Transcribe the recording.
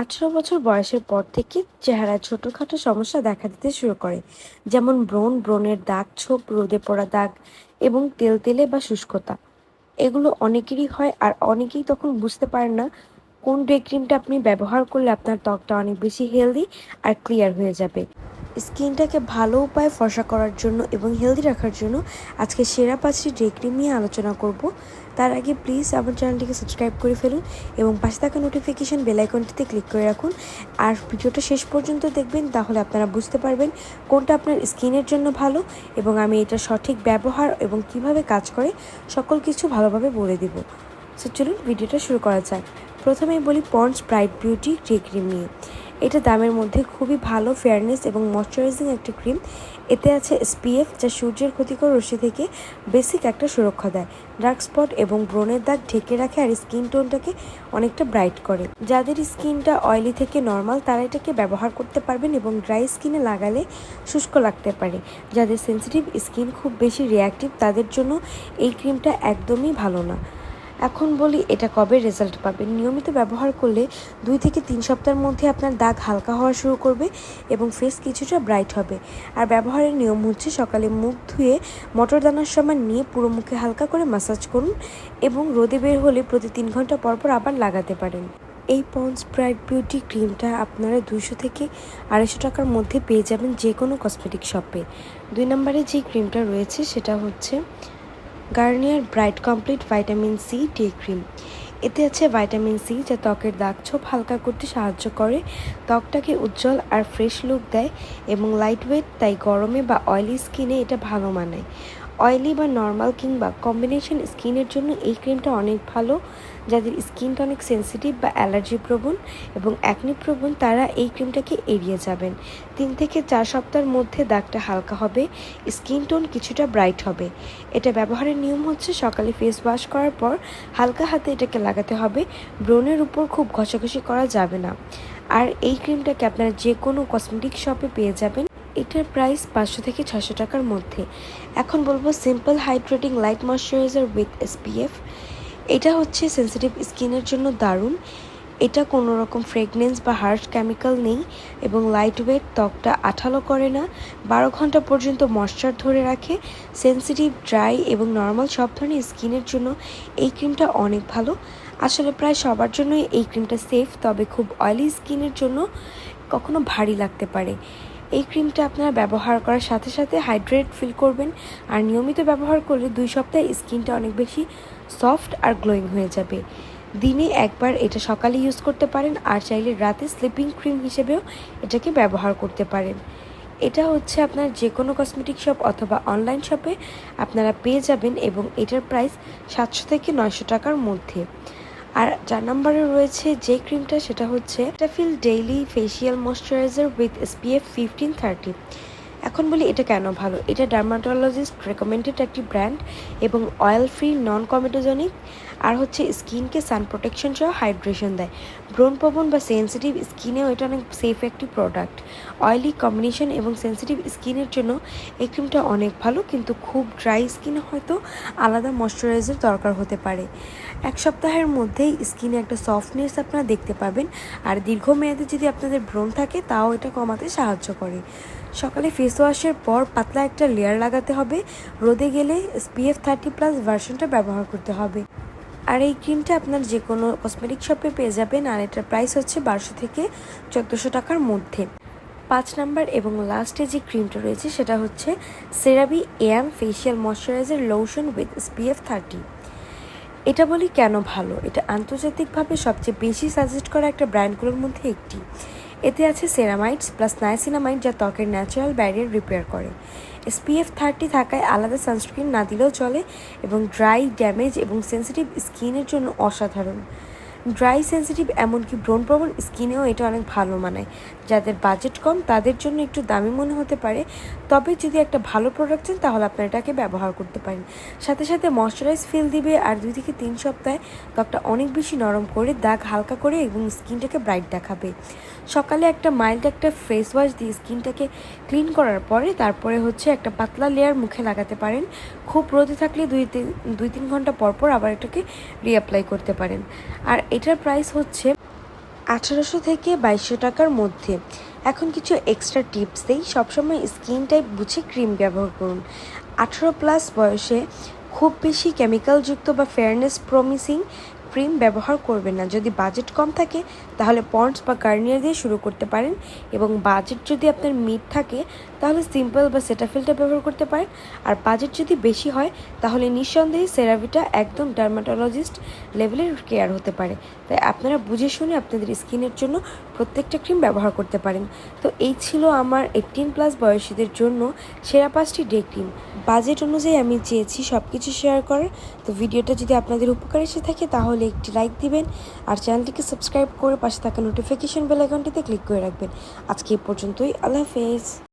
আঠারো বছর বয়সের পর থেকে চেহারায় ছোটোখাটো সমস্যা দেখা দিতে শুরু করে। যেমন ব্রণ, ব্রণের দাগ, ছোপ, রোদে পড়া দাগ এবং তেলতেলে বা শুষ্কতা। এগুলো অনেকেরই হয় আর অনেকেই তখন বুঝতে পারেন না কোন ডে ক্রিমটা আপনি ব্যবহার করলে আপনার ত্বকটা অনেক বেশি হেলদি আর ক্লিয়ার হয়ে যাবে। স্কিনটাকে ভালো উপায়ে ফর্সা করার জন্য এবং হেলদি রাখার জন্য আজকে সেরা পাঁচটি ডে ক্রিম নিয়ে আলোচনা করব। তার আগে প্লিজ আমার চ্যানেলটিকে সাবস্ক্রাইব করে ফেলুন এবং পাশে থাকা নোটিফিকেশান বেলাইকনটিতে ক্লিক করে রাখুন। আর ভিডিওটা শেষ পর্যন্ত দেখবেন, তাহলে আপনারা বুঝতে পারবেন কোনটা আপনার স্কিনের জন্য ভালো এবং আমি এটা সঠিক ব্যবহার এবং কীভাবে কাজ করে সকল কিছু ভালোভাবে বলে দিব। সো চলুন ভিডিওটা শুরু করা যাক। প্রথমেই বলি Pond's bright beauty day cream নিয়ে। এটা দামের মধ্যে খুবই ভালো ফেয়ারনেস এবং ময়শ্চারাইজিং একটা ক্রিম এতে আছে এসপিএফ যা সূর্যের ক্ষতিকর রশ্মি থেকে বেসিক একটা সুরক্ষা দেয়। ডার্ক স্পট এবং ব্রণের দাগ ঢেকে রাখে আর স্কিন টোনটাকে অনেকটা ব্রাইট করে। যাদের স্কিনটা অয়েলি থেকে নর্মাল তারা এটাকে ব্যবহার করতে পারবেন এবং ড্রাই স্কিনে লাগালে শুষ্ক লাগতে পারে। যাদের সেন্সিটিভ স্কিন খুব বেশি রিয়াক্টিভ তাদের জন্য এই ক্রিমটা একদমই ভালো না। এখন বলি, এটা কবে রেজাল্ট পাবেন? নিয়মিত ব্যবহার করলে দুই থেকে তিন সপ্তাহের মধ্যে আপনার দাগ হালকা হওয়া শুরু করবে এবং ফেস কিছুটা ব্রাইট হবে। আর ব্যবহারের নিয়ম হচ্ছে সকালে মুখ ধুয়ে মটর দানার সময় নিয়ে পুরো মুখে হালকা করে মাসাজ করুন এবং রোদে বের হলে প্রতি তিন ঘণ্টা পর পর আবার লাগাতে পারেন। এই পন্স ব্রাইট বিউটি ক্রিমটা আপনারা দুশো থেকে আড়াইশো টাকার মধ্যে পেয়ে যাবেন যে কোনো কসমেটিক শপে দুই নম্বরে যে ক্রিমটা রয়েছে সেটা হচ্ছে Garnier bright complete vitamin C day cream. এতে আছে ভাইটামিন সি যা ত্বকের দাগ ছোপ হালকা করতে সাহায্য করে। ত্বকটাকে উজ্জ্বল আর ফ্রেশ লুক দেয় এবং লাইট ওয়েট তাই গরমে বা অয়েলি স্কিনে এটা ভালো মানায়। অয়েলি বা নর্মাল কিংবা কম্বিনেশন স্কিনের জন্য এই ক্রিমটা অনেক ভালো। যাদের স্কিনটা অনেক সেন্সিটিভ বা অ্যালার্জি প্রবণ এবং অ্যাকনি প্রবণ, তারা এই ক্রিমটাকে এড়িয়ে যাবেন। তিন থেকে চার সপ্তাহের মধ্যে দাগটা হালকা হবে স্কিন টোন কিছুটা ব্রাইট হবে। এটা ব্যবহারের নিয়ম হচ্ছে সকালে ফেস ওয়াশ করার পর হালকা হাতে এটাকে লাগাতে হবে। ব্রণের উপর খুব ঘষাঘষি করা যাবে না। আর এই ক্রিমটাকে আপনারা যে কোনো কসমেটিক শপে পেয়ে যাবেন। এটার প্রাইস পাঁচশো থেকে ছশো টাকার মধ্যে। এখন বলব simple hydrating light moisturiser with SPF এটা হচ্ছে সেন্সিটিভ স্কিনের জন্য দারুণ। এটা কোনো রকম ফ্রেগনেন্স বা হার্শ কেমিক্যাল নেই এবং লাইট ওয়েট ত্বকটা আঠালো করে না। বারো ঘণ্টা পর্যন্ত ময়শ্চার ধরে রাখে। সেন্সিটিভ ড্রাই এবং নর্মাল সব ধরনের স্কিনের জন্য এই ক্রিমটা অনেক ভালো। আসলে প্রায় সবার জন্যই এই ক্রিমটা সেফ তবে খুব অয়েলি স্কিনের জন্য কখনো ভারী লাগতে পারে। এই ক্রিমটা আপনারা ব্যবহার করার সাথে সাথে হাইড্রেট ফিল করবেন আর নিয়মিত ব্যবহার করলে দুই সপ্তাহে স্কিনটা অনেক বেশি সফট আর গ্লোয়িং হয়ে যাবে। দিনে একবার এটা সকালে ইউজ করতে পারেন আর চাইলে রাতে স্লিপিং ক্রিম হিসেবেও এটাকে ব্যবহার করতে পারেন। এটা হচ্ছে আপনার যে কোনো কসমেটিক শপ অথবা অনলাইন শপে আপনারা পেয়ে যাবেন এবং এটার প্রাইস সাতশো থেকে নয়শো টাকার মধ্যে। আর চার নম্বরে রয়েছে যে ক্রিমটা সেটা হচ্ছে daily facial moisturiser with SPF fifteen thirty এখন বলি এটা কেন ভালো? এটা ডার্মাটোলজিস্ট রেকমেন্ডেড একটি ব্র্যান্ড এবং অয়েল ফ্রি নন কমেটোজনিক আর হচ্ছে স্কিনকে সান প্রোটেকশন সহ হাইড্রেশন দেয়। ব্রণপ্রবণ বা সেন্সিটিভ স্কিনেও এটা অনেক সেফ একটি প্রোডাক্ট অয়েলি কম্বিনেশন এবং সেন্সিটিভ স্কিনের জন্য এই ক্রিমটা অনেক ভালো, কিন্তু খুব ড্রাই স্কিনে হয়তো আলাদা ময়শ্চারাইজার দরকার হতে পারে। এক সপ্তাহের মধ্যেই স্কিনে একটা সফটনেস আপনারা দেখতে পাবেন। আর দীর্ঘমেয়াদে যদি আপনাদের ব্রণ থাকে, তাও এটা কমাতে সাহায্য করে। সকালে ফেস ওয়াশের পর পাতলা একটা লেয়ার লাগাতে হবে। রোদে গেলে এসপিএফ থার্টি প্লাস ভার্সনটা ব্যবহার করতে হবে। আর এই ক্রিমটা আপনার যে কোনো কসমেটিক শপে পেয়ে যাবেন আর এটার প্রাইস হচ্ছে বারোশো থেকে চোদ্দোশো টাকার মধ্যে। পাঁচ নাম্বার এবং লাস্টে যে ক্রিমটা রয়েছে সেটা হচ্ছে CeraVe AM facial moisturiser lotion with SPF thirty এটা বলি কেন ভালো? এটা আন্তর্জাতিকভাবে সবচেয়ে বেশি সাজেস্ট করা একটা ব্র্যান্ডগুলোর মধ্যে একটি। এতে আছে সেরামাইটস প্লাস নাইসিনামাইট যা ত্বকের ন্যাচারাল ব্যারিয়ার রিপেয়ার করে। এসপিএফ থার্টি থাকায় আলাদা সানস্ক্রিন না দিলেও চলে এবং ড্রাই ড্যামেজ এবং সেন্সিটিভ স্কিনের জন্য অসাধারণ। ড্রাই সেন্সিটিভ এমনকি ব্রোনপ্রবণ স্কিনেও এটা অনেক ভালো মানায়। যাদের বাজেট কম, তাদের জন্য একটু দামি মনে হতে পারে। তবে যদি একটা ভালো প্রোডাক্ট চান, তাহলে আপনার এটাকে ব্যবহার করতে পারেন। সাথে সাথে ময়শ্চারাইজ ফিল দিবে, আর দুই থেকে তিন সপ্তাহে ত্বকটা অনেক বেশি নরম করে, দাগ হালকা করে, এবং স্কিনটাকে ব্রাইট দেখাবে। সকালে একটা মাইল্ড একটা ফেস ওয়াশ দিয়ে স্কিনটাকে ক্লিন করার পরে, তারপরে হচ্ছে একটা পাতলা লেয়ার মুখে লাগাতে পারেন। খুব রোদে থাকলে দুই তিন দুই তিন ঘণ্টা পর পর আবার এটাকে রিঅ্যাপ্লাই করতে পারেন। আর এটার প্রাইস হচ্ছে আঠারোশো থেকে বাইশশো টাকার মধ্যে। এখন কিছু এক্সট্রা টিপস দিই। সবসময় স্কিন টাইপ বুঝে ক্রিম ব্যবহার করুন। আঠারো প্লাস বয়সে খুব বেশি কেমিক্যালযুক্ত বা ফেয়ারনেস প্রমিসিং ক্রিম ব্যবহার করবেন না। যদি বাজেট কম থাকে, তাহলে পন্ডস বা গার্নিয়ার দিয়ে শুরু করতে পারেন এবং বাজেট যদি আপনার মিড থাকে, তাহলে সিম্পল বা সেটাফিলটা ব্যবহার করতে পারেন। আর বাজেট যদি বেশি হয়, তাহলে নিঃসন্দেহে সেরাভিটা একদম ডার্মাটোলজিস্ট লেভেলের কেয়ার হতে পারে। তাই আপনারা বুঝে শুনে আপনাদের স্কিনের জন্য প্রত্যেকটা ক্রিম ব্যবহার করতে পারেন। তো এই ছিল আমার এইটিন প্লাস বয়সীদের জন্য সেরা পাঁচটি ডে ক্রিম। বাজেট অনুযায়ী আমি চেয়েছি সব কিছু শেয়ার করার। তো ভিডিওটা যদি আপনাদের উপকার এসে থাকে, তাহলে একটি লাইক দিবেন আর চ্যানেলটিকে সাবস্ক্রাইব করে পাশে থাকা নোটিফিকেশন বেল আইকনটিতে ক্লিক করে রাখবেন। আজকে এই পর্যন্তই, আল্লাহ হাফেজ।